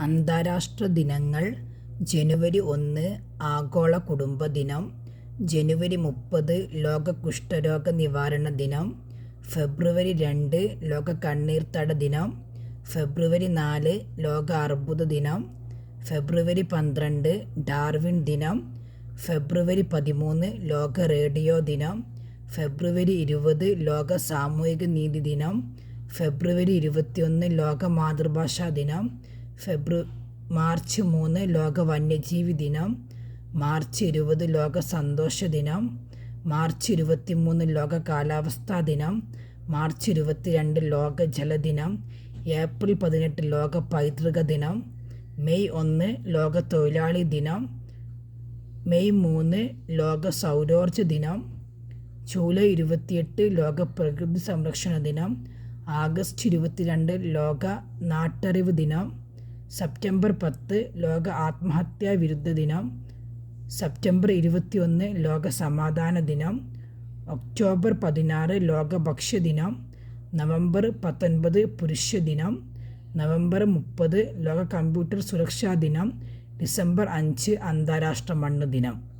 അന്താരാഷ്ട്ര ദിനങ്ങൾ ജനുവരി ഒന്ന് ആഗോള കുടുംബ ദിനം ജനുവരി മുപ്പത് ലോക കുഷ്ഠരോഗ നിവാരണ ദിനം ഫെബ്രുവരി രണ്ട് ലോക കണ്ണീർത്തട ദിനം ഫെബ്രുവരി നാല് ലോക അർബുദ ദിനം ഫെബ്രുവരി പന്ത്രണ്ട് ഡാർവിൻ ദിനം ഫെബ്രുവരി പതിമൂന്ന് ലോക റേഡിയോ ദിനം ഫെബ്രുവരി ഇരുപത് ലോക സാമൂഹിക നീതി ദിനം ഫെബ്രുവരി ഇരുപത്തിയൊന്ന് ലോക മാതൃഭാഷാ ദിനം ഫെബ്രു മാർച്ച് മൂന്ന് ലോക വന്യജീവി ദിനം മാർച്ച് ഇരുപത് ലോക സന്തോഷ ദിനം മാർച്ച് ഇരുപത്തിമൂന്ന് ലോക കാലാവസ്ഥാ ദിനം മാർച്ച് ഇരുപത്തിരണ്ട് ലോക ജലദിനം ഏപ്രിൽ പതിനെട്ട് ലോക പൈതൃക ദിനം മെയ് ഒന്ന് ലോക തൊഴിലാളി ദിനം മെയ് മൂന്ന് ലോക സൗരോർജ ദിനം ജൂലൈ ഇരുപത്തിയെട്ട് ലോക പ്രകൃതി സംരക്ഷണ ദിനം ആഗസ്റ്റ് ഇരുപത്തിരണ്ട് ലോക നാട്ടറിവ് ദിനം സെപ്റ്റംബർ പത്ത് ലോക ആത്മഹത്യാ വിരുദ്ധ ദിനം. സെപ്റ്റംബർ ഇരുപത്തിയൊന്ന് ലോക സമാധാന ദിനം. ഒക്ടോബർ പതിനാറ് ലോക ഭക്ഷ്യ ദിനം. നവംബർ പത്തൊൻപത് പുരുഷ ദിനം. നവംബർ മുപ്പത് ലോക കമ്പ്യൂട്ടർ സുരക്ഷാ ദിനം. ഡിസംബർ അഞ്ച് അന്താരാഷ്ട്ര മണ്ണ് ദിനം.